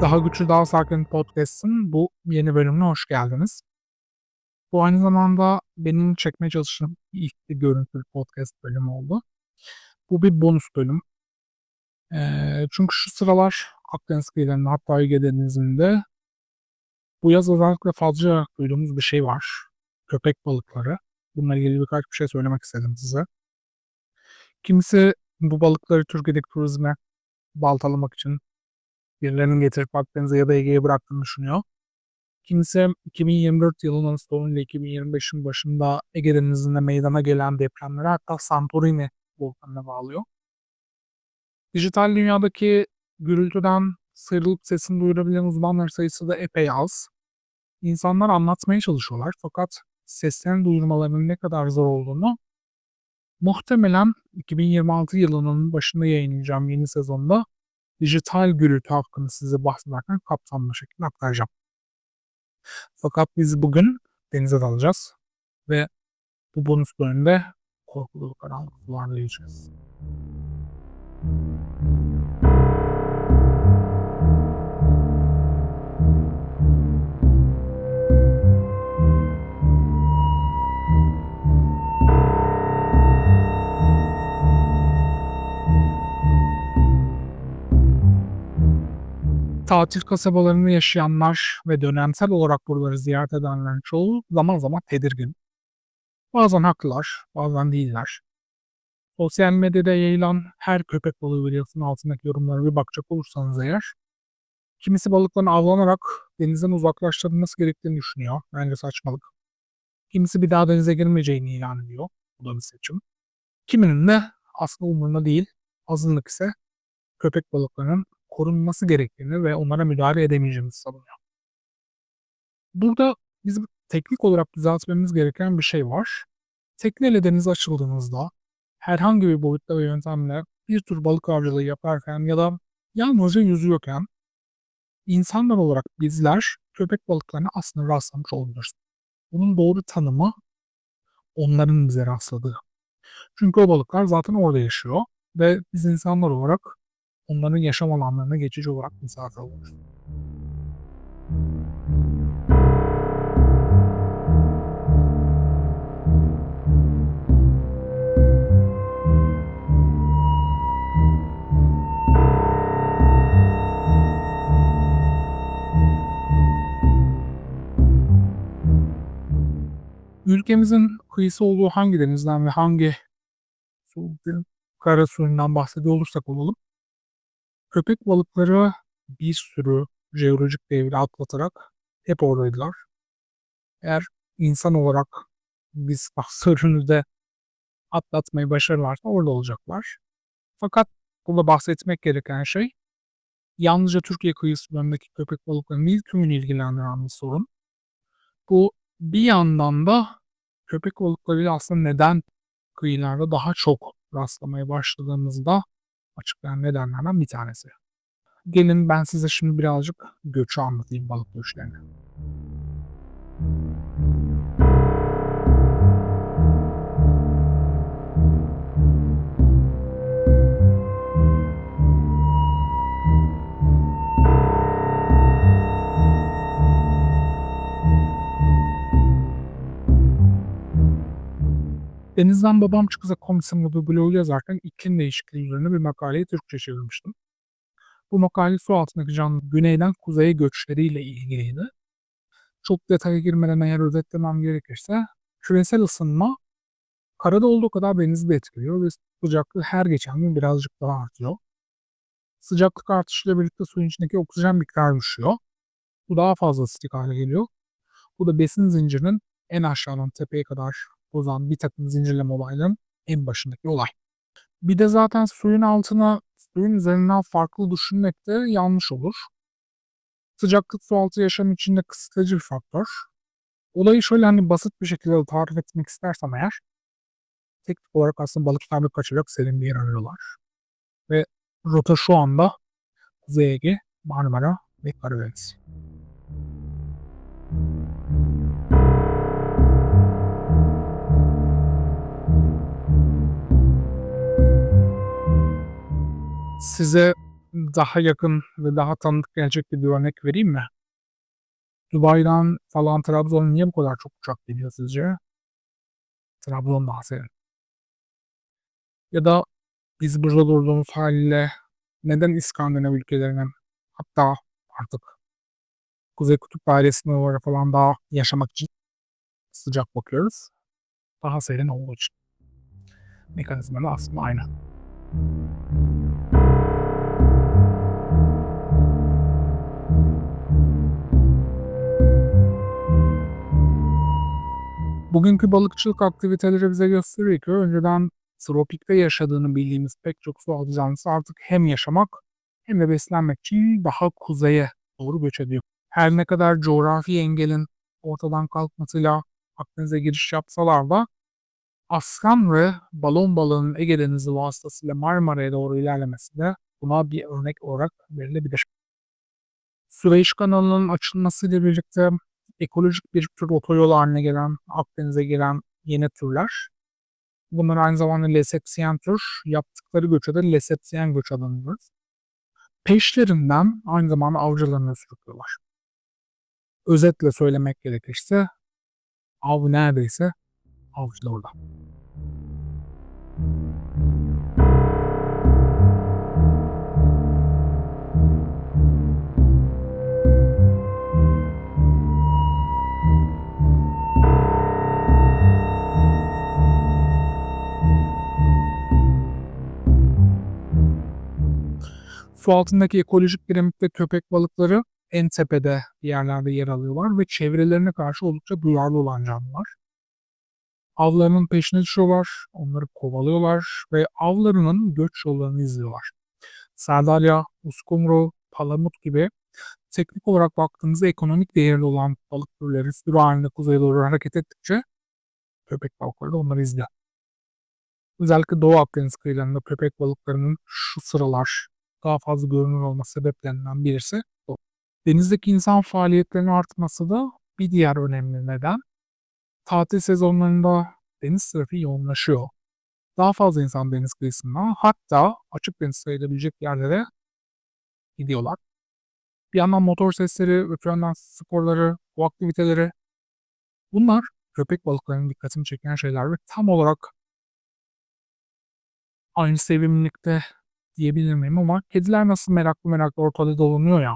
Daha Güçlü Daha Sakin Podcast'ın bu yeni bölümüne hoş geldiniz. Bu aynı zamanda benim çekmeye çalıştığım ilk bir görüntülü podcast bölümü oldu. Bu bir bonus bölüm. Ee, çünkü şu sıralar Akdeniz kıyılarında hatta Ege Denizi'nde bu yaz özellikle fazla duyduğumuz bir şey var. Köpek balıkları. Bununla ilgili birkaç bir şey söylemek istedim size. Kimisi bu balıkları Türkiye'deki turizme baltalamak için birilerinin getirip Akdeniz'e ya da Ege'ye bıraktığını düşünüyor. Kimisi 2024 yılının sonuyla 2025'in başında Ege Denizi'nde meydana gelen depremleri hatta Santorini volkanına bağlıyor. Dijital dünyadaki gürültüden sıyrılıp sesini duyurabilen uzmanlar sayısı da epey az. İnsanlar anlatmaya çalışıyorlar fakat seslerini duyurmalarının ne kadar zor olduğunu muhtemelen 2026 yılının başında yayınlayacağım yeni sezonda dijital gürültü hakkında size bahsederken kapsamlı şekilde aktaracağım. Fakat biz bugün denize dalacağız ve bu bonus bölümde korkulu karanlık sularda tatil kasabalarında yaşayanlar ve dönemsel olarak buraları ziyaret edenlerin çoğu zaman zaman tedirgin. Bazen haklılar, bazen değiller. Sosyal medyada yayılan her köpek balığı videosunun altındaki yorumlara bir bakacak olursanız eğer, kimisi balıkların avlanarak denizden uzaklaştırılması gerektiğini düşünüyor. Bence saçmalık. Kimisi bir daha denize girmeyeceğini ilan ediyor. Bu da bir seçim. Kiminin de aslında umurunda değil. Azınlık ise köpek balıklarının korunması gerektiğini ve onlara müdahale edemeyeceğimizi savunuyor. Burada bizim teknik olarak düzeltmemiz gereken bir şey var. Tekneyle denize açıldığınızda herhangi bir boyutta ve yöntemle bir tür balık avcılığı yaparken ya da yalnızca yüzüyorken insanlar olarak bizler köpek balıklarına aslında rastlamış olmuyoruz. Bunun doğru tanımı onların bize rastladığı. Çünkü o balıklar zaten orada yaşıyor ve biz insanlar olarak onların yaşam alanlarına geçici olarak misafir oluruz. Ülkemizin kıyısı olduğu hangi denizden ve hangi su, kara suyundan bahsediyor olursak olalım, köpek balıkları bir sürü jeolojik devri atlatarak hep oradaydılar. Eğer insan olarak biz sorunu da atlatmayı başarırlarsa orada olacaklar. Fakat burada bahsetmek gereken şey yalnızca Türkiye kıyısındaki köpek balıklarının değil tümünü ilgilendiren bir sorun. Bu bir yandan da köpek balıklarıyla aslında neden kıyılarda daha çok rastlamaya başladığımızda açıklayan nedenlerden bir tanesi. Gelin ben size şimdi birazcık göçü anlatayım balık göçlerini. Denizden Babam Çıkıza komisyonu bir blogu yazarken iklim değişikliği bir makaleyi Türkçe çevirmiştim. Bu makale su altındaki canlı güneyden kuzeye göçleriyle ilgiliydi. Çok detaya girmeden eğer özetlemem gerekirse küresel ısınma karada olduğu kadar denizi de etkiliyor ve sıcaklığı her geçen gün birazcık daha artıyor. Sıcaklık artışıyla birlikte suyun içindeki oksijen miktarı düşüyor. Bu daha fazla asitik hale geliyor. Bu da besin zincirinin en aşağıdan tepeye kadar bozan bir takım zincirleme olayların en başındaki olay. Bir de zaten suyun altına, suyun üzerinden farklı düşünmek de yanlış olur. Sıcaklık su altı yaşam içinde kısıtlayıcı bir faktör. Olayı şöyle hani basit bir şekilde tarif etmek istersem eğer, teknik olarak aslında balıklar bir kaçacak serin bir yer arıyorlar. Ve rota şu anda Kuzey Ege, Marmara ve Karadeniz. Size daha yakın ve daha tanıdık gelecek bir örnek vereyim mi? Dubai'den falan Trabzon'a niye bu kadar çok uçak geliyor sizce? Trabzon daha serin. Ya da biz burada durduğumuz haliyle neden İskandinav ülkelerine hatta artık Kuzey Kutup Dairesi'ne doğru falan daha yaşamak için sıcak bakıyoruz. Daha serin olduğu için. Mekanizma da aslında aynı. Bugünkü balıkçılık aktiviteleri bize gösteriyor ki önceden tropikte yaşadığını bildiğimiz pek çok su altı canlısı artık hem yaşamak hem de beslenmek için daha kuzeye doğru göç ediyor. Her ne kadar coğrafi engelin ortadan kalkmasıyla Akdeniz'e giriş yapsalar da aslan ve balon balığının Ege Denizi vasıtasıyla Marmara'ya doğru ilerlemesi de buna bir örnek olarak verilebilir. Süveyş kanalının açılmasıyla birlikte ekolojik bir tür otoyol haline gelen, Akdeniz'e gelen yeni türler. Bunlar aynı zamanda Lesepsiyen tür, yaptıkları göçe de Lesepsiyen göç adını Peşlerinden aynı zamanda avcılarını sürüklüyorlar. Özetle söylemek gerekirse av neredeyse avcıda orada. Su altındaki ekolojik piramit ve köpek balıkları en tepede yerlerde yer alıyorlar ve çevrelerine karşı oldukça duyarlı olan canlılar. Avlarının peşine düşüyorlar, onları kovalıyorlar ve avlarının göç yollarını izliyorlar. Sardalya, uskumru, palamut gibi teknik olarak baktığımızda ekonomik değerli olan balık türleri sürü halinde kuzeye doğru hareket ettikçe köpek balıkları da onları izliyor. Özellikle Doğu Akdeniz kıyılarında köpek balıklarının şu sıralar daha fazla görünür olma sebeplerinden birisi bu. Denizdeki insan faaliyetlerinin artması da bir diğer önemli neden. Tatil sezonlarında deniz trafiği yoğunlaşıyor. Daha fazla insan deniz kıyısına hatta açık deniz sayılabilecek yerlere gidiyorlar. Bir yandan motor sesleri, öte yandan sporları, bu aktiviteleri bunlar köpek balıklarının dikkatini çeken şeyler ve tam olarak aynı sevimlilikte diyebilir miyim ama kediler nasıl meraklı meraklı ortada dolanıyor ya.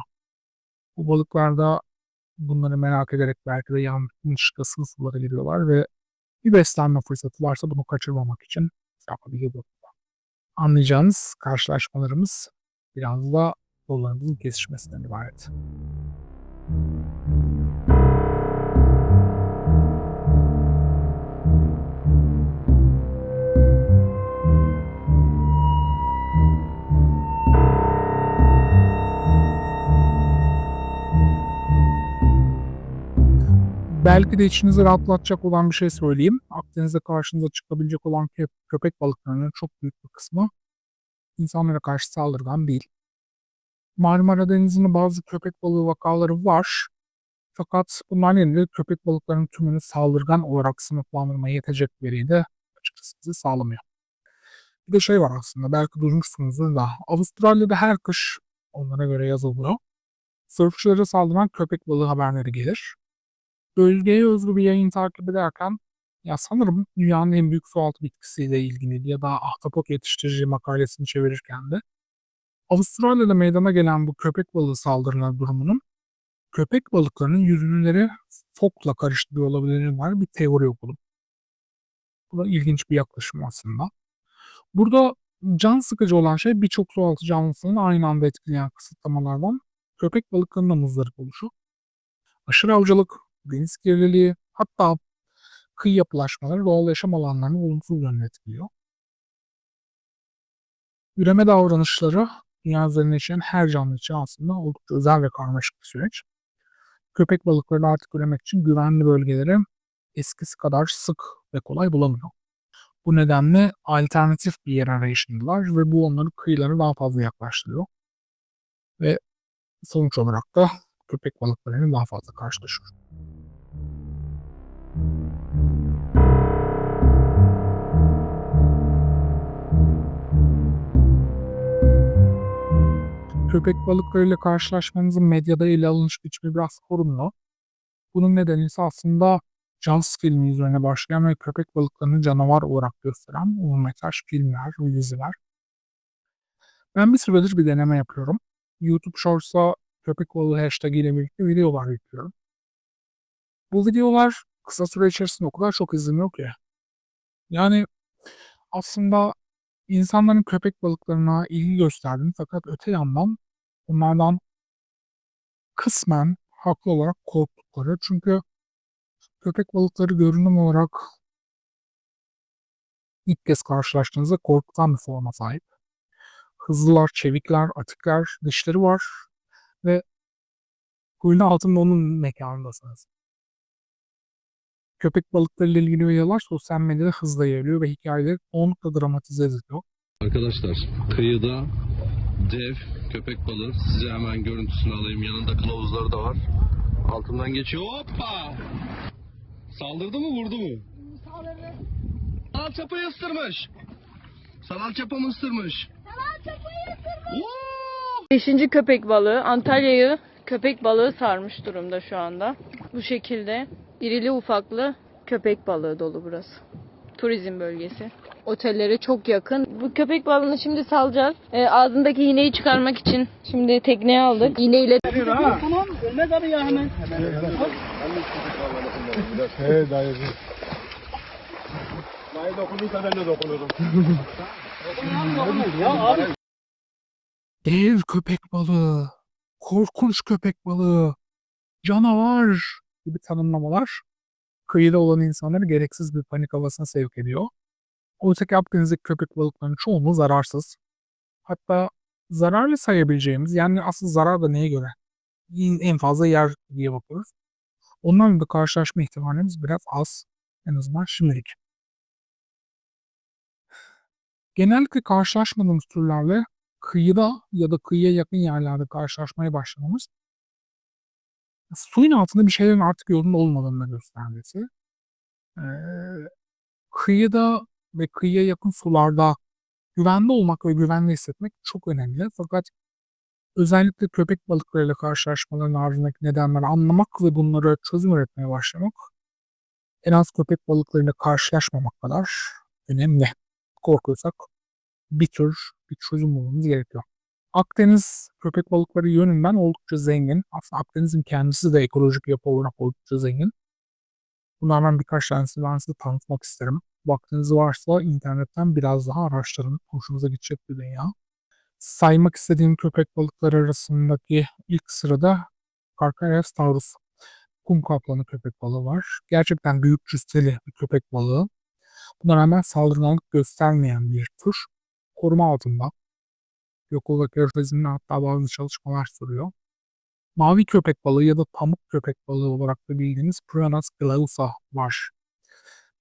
Bu balıklar da bunları merak ederek belki de yanlışlıkla sığ sulara giriyorlar ve bir beslenme fırsatı varsa bunu kaçırmamak için yapabiliyor. Anlayacağınız karşılaşmalarımız biraz da yollarımızın kesişmesinden ibaret. Belki de içinizi rahatlatacak olan bir şey söyleyeyim. Akdeniz'de karşınıza çıkabilecek olan köpek balıklarının çok büyük bir kısmı insanlara karşı saldırgan değil. Marmara Denizi'nin bazı köpek balığı vakaları var. Fakat bunlar nedeniyle köpek balıklarının tümünü saldırgan olarak sınıflandırmaya yetecek veriyi de açıkçası bize sağlamıyor. Bir de şey var aslında belki duymuşsunuzdur da Avustralya'da her kış onlara göre yazılıyor. Sörfçülere saldıran köpek balığı haberleri gelir bölgeye özgü bir yayın takip ederken ya sanırım dünyanın en büyük sualtı bitkisiyle ilgili ya da ahtapot yetiştirici makalesini çevirirken de Avustralya'da meydana gelen bu köpek balığı saldırıları durumunun köpek balıklarının yüzünleri fokla karıştırıyor olabilir var bir teori okudum. Bu da ilginç bir yaklaşım aslında. Burada can sıkıcı olan şey birçok sualtı canlısının aynı anda etkileyen kısıtlamalardan köpek balıklarının muzdarip oluşu. Aşırı avcılık, deniz kirliliği hatta kıyı yapılaşmaları doğal yaşam alanlarını olumsuz yönde etkiliyor. Üreme davranışları dünya üzerinde yaşayan her canlı için aslında oldukça özel ve karmaşık bir süreç. Köpek balıkları artık üremek için güvenli bölgeleri eskisi kadar sık ve kolay bulamıyor. Bu nedenle alternatif bir yer arayışındalar ve bu onları kıyılara daha fazla yaklaştırıyor. Ve sonuç olarak da köpek balıklarıyla daha fazla karşılaşıyor. Köpek balıklarıyla karşılaşmanızın medyada ele alınış biçimi biraz sorunlu. Bunun nedeni ise aslında Jaws filmi üzerine başlayan ve köpek balıklarını canavar olarak gösteren uzun metraj filmler ve diziler. Ben bir süredir bir deneme yapıyorum. YouTube Shorts'a köpek balığı hashtag ile birlikte videolar yüklüyorum. Bu videolar kısa süre içerisinde o kadar çok izleniyor ki. Yani aslında insanların köpek balıklarına ilgi gösterdiğini fakat öte yandan onlardan kısmen haklı olarak korktukları. Çünkü köpek balıkları görünüm olarak ilk kez karşılaştığınızda korkutan bir forma sahip. Hızlılar, çevikler, atikler, dişleri var ve kuyunun altında onun mekanındasınız. Köpek balıklarıyla ilgili videolar sosyal medyada hızla yayılıyor ve hikayeleri oldukça dramatize ediliyor. Arkadaşlar kıyıda dev köpek balığı size hemen görüntüsünü alayım yanında kılavuzları da var altından geçiyor hoppa saldırdı mı vurdu mu Saldırdı. sanal çapayı ısırmış sanal çapamı ısırmış çapayı ısırdı. Woo! Beşinci köpek balığı Antalya'yı köpek balığı sarmış durumda şu anda. Bu şekilde irili ufaklı köpek balığı dolu burası. Turizm bölgesi. Otellere çok yakın. Bu köpek balığını şimdi salacağız. Ee, ağzındaki iğneyi çıkarmak için şimdi tekneye aldık. İğneyle Tamam ölmez abi ya hemen. He dayı. Dayı dokunduysa ben de dokunurum. Ya abi Dev köpek balığı, korkunç köpek balığı, canavar gibi tanımlamalar kıyıda olan insanları gereksiz bir panik havasına sevk ediyor. Oysa ki Akdeniz'deki köpek balıklarının çoğunluğu zararsız. Hatta zararlı sayabileceğimiz, yani asıl zarar da neye göre? En fazla yer diye bakıyoruz. Onlarla da karşılaşma ihtimalimiz biraz az. En azından şimdilik. Genellikle karşılaşmadığımız türlerle kıyıda ya da kıyıya yakın yerlerde karşılaşmaya başlamamız suyun altında bir şeylerin artık yolunda olmadığını göstergesi. Ee, kıyıda ve kıyıya yakın sularda güvende olmak ve güvende hissetmek çok önemli. Fakat özellikle köpek balıklarıyla karşılaşmaların ardındaki nedenleri anlamak ve bunlara çözüm üretmeye başlamak en az köpek balıklarıyla karşılaşmamak kadar önemli. Korkuyorsak bir tür bir çözüm bulmamız gerekiyor. Akdeniz köpek balıkları yönünden oldukça zengin. Aslında Akdeniz'in kendisi de ekolojik yapı olarak oldukça zengin. Bunlardan birkaç tanesini ben size tanıtmak isterim. Vaktiniz varsa internetten biraz daha araştırın. Hoşunuza gidecek bir dünya. Saymak istediğim köpek balıkları arasındaki ilk sırada Carcharodon taurus. Kum kaplanı köpek balığı var. Gerçekten büyük cüsseli bir köpek balığı. Buna rağmen saldırganlık göstermeyen bir tür. Koruma altında. Yokuldaki turizmde hatta bazı çalışmalar sürüyor. Mavi köpek balığı ya da pamuk köpek balığı olarak da bildiğimiz Prionas glausa var.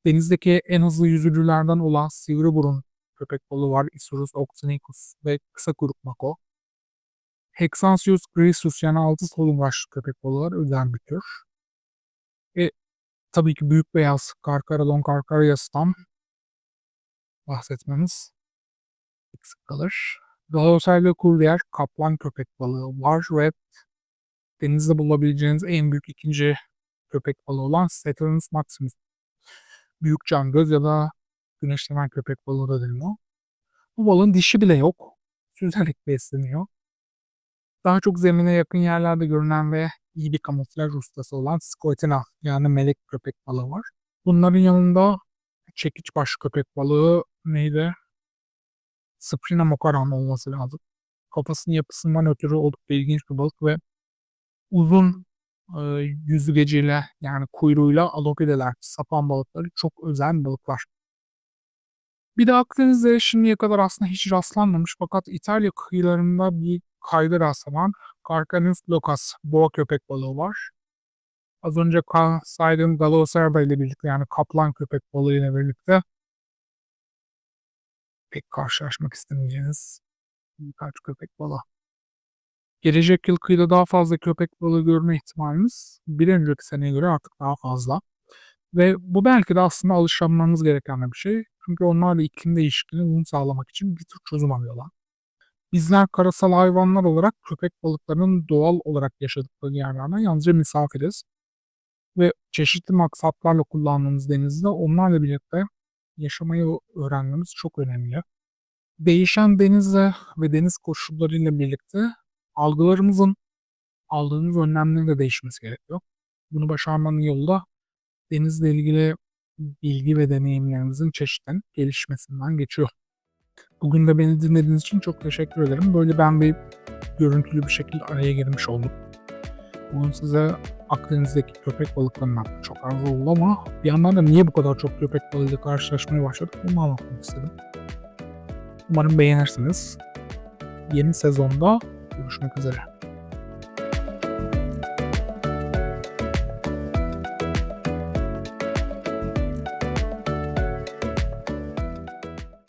Denizdeki en hızlı yüzücülerden olan sivri burun köpek balığı var. Isurus oxynicus ve kısa kuyruk mako. Hexansius grisus yani altı solun başlı köpek balığı var. Özel bir tür. Ve tabii ki büyük beyaz Carcharodon carcharias'tan bahsetmemiz eksik kalır. Galatasaray kurdiyer kaplan köpek balığı var ve denizde bulabileceğiniz en büyük ikinci köpek balığı olan Saturnus maximus. Büyük can göz ya da güneşlenen köpek balığı da deniyor. Bu balığın dişi bile yok. Süzerek besleniyor. Daha çok zemine yakın yerlerde görünen ve iyi bir kamuflaj ustası olan Scotina yani melek köpek balığı var. Bunların yanında çekiç baş köpek balığı neydi? Sprina mokaran olması lazım. Kafasının yapısından ötürü oldukça ilginç bir balık ve uzun e, yüzgeciyle yani kuyruğuyla alopideler, sapan balıkları çok özel balıklar. Bir de Akdeniz'de şimdiye kadar aslında hiç rastlanmamış fakat İtalya kıyılarında bir kayda rastlanan Carcanus locas boğa köpek balığı var. Az önce saydığım Galocerba ile birlikte yani kaplan köpek balığı ile birlikte pek karşılaşmak istemeyeceğiniz birkaç köpek balığı. Gelecek yıl kıyıda daha fazla köpek balığı görme ihtimalimiz bir önceki seneye göre artık daha fazla. Ve bu belki de aslında alışanmamız gereken bir şey. Çünkü onlar da iklim değişikliğine uyum sağlamak için bir tür çözüm arıyorlar. Bizler karasal hayvanlar olarak köpek balıklarının doğal olarak yaşadıkları yerlerden yalnızca misafiriz. Ve çeşitli maksatlarla kullandığımız denizde onlarla birlikte yaşamayı öğrenmemiz çok önemli. Değişen denizle ve deniz koşullarıyla birlikte algılarımızın aldığımız önlemlerin de değişmesi gerekiyor. Bunu başarmanın yolu da denizle ilgili bilgi ve deneyimlerimizin çeşitlen gelişmesinden geçiyor. Bugün de beni dinlediğiniz için çok teşekkür ederim. Böyle ben bir görüntülü bir şekilde araya girmiş oldum. Bugün size Akdeniz'deki köpek balıklarından çok az oldu ama bir yandan da niye bu kadar çok köpek balığıyla karşılaşmaya başladık bunu anlatmak istedim. Umarım beğenirsiniz. Yeni sezonda görüşmek üzere.